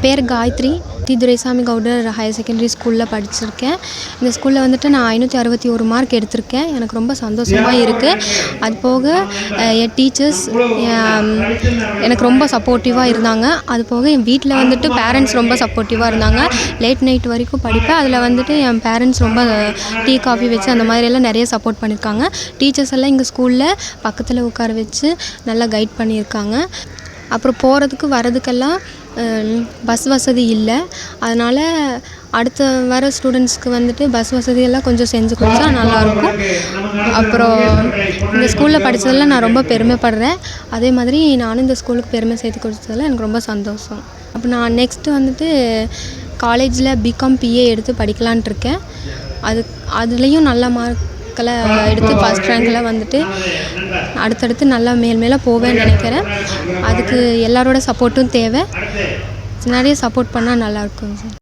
என் பேர் Gayathri. T Duraisamy Gounder higher secondary ஸ்கூலில் படிச்சிருக்கேன். இந்த ஸ்கூலில் வந்துட்டு நான் ஐநூற்றி அறுபத்தி ஒரு மார்க் எடுத்திருக்கேன். எனக்கு ரொம்ப சந்தோஷமாக இருக்குது அது போக என் டீச்சர்ஸ் எனக்கு ரொம்ப சப்போர்ட்டிவாக இருந்தாங்க. அது போக என் வீட்டில் வந்துட்டு பேரண்ட்ஸ் ரொம்ப சப்போர்ட்டிவாக இருந்தாங்க. லேட் நைட் வரைக்கும் படிப்பேன். அதில் வந்துட்டு என் பேரண்ட்ஸ் ரொம்ப டீ காஃபி வச்சு அந்த மாதிரியெல்லாம் நிறைய சப்போர்ட் பண்ணியிருக்காங்க டீச்சர்ஸ் எல்லாம் எங்கள் ஸ்கூலில் பக்கத்தில் உட்கார வச்சு நல்லா கைட் பண்ணியிருக்காங்க அப்புறம் போகிறதுக்கு வரதுக்கெல்லாம் பஸ் வசதி இல்லை. அதனால் அடுத்த வர ஸ்டூடெண்ட்ஸ்க்கு வந்துட்டு பஸ் வசதியெல்லாம் கொஞ்சம் செஞ்சு கொடுத்தா நல்லாயிருக்கும். அப்புறம் இந்த ஸ்கூலில் படித்ததில் நான் ரொம்ப பெருமைப்படுறேன். அதே மாதிரி நானும் இந்த ஸ்கூலுக்கு பெருமை சேர்த்து கொடுத்ததில் எனக்கு ரொம்ப சந்தோஷம். அப்போ நான் நெக்ஸ்ட்டு வந்துட்டு காலேஜில் பிகாம் பிஏ எடுத்து படிக்கலான்ட்டு இருக்கேன். அது அதுலேயும் நல்ல மார்க் மார்க்கெல்லாம் எடுத்து ஃபஸ்ட் ரேங்கில் வந்துட்டு அடுத்தடுத்து நல்லா மேல் மேலே போவேன்னு நினைக்கிறேன். அதுக்கு எல்லாரோட சப்போர்ட்டும் தேவை. நிறைய சப்போர்ட் பண்ணால் நல்லாயிருக்கும் சார்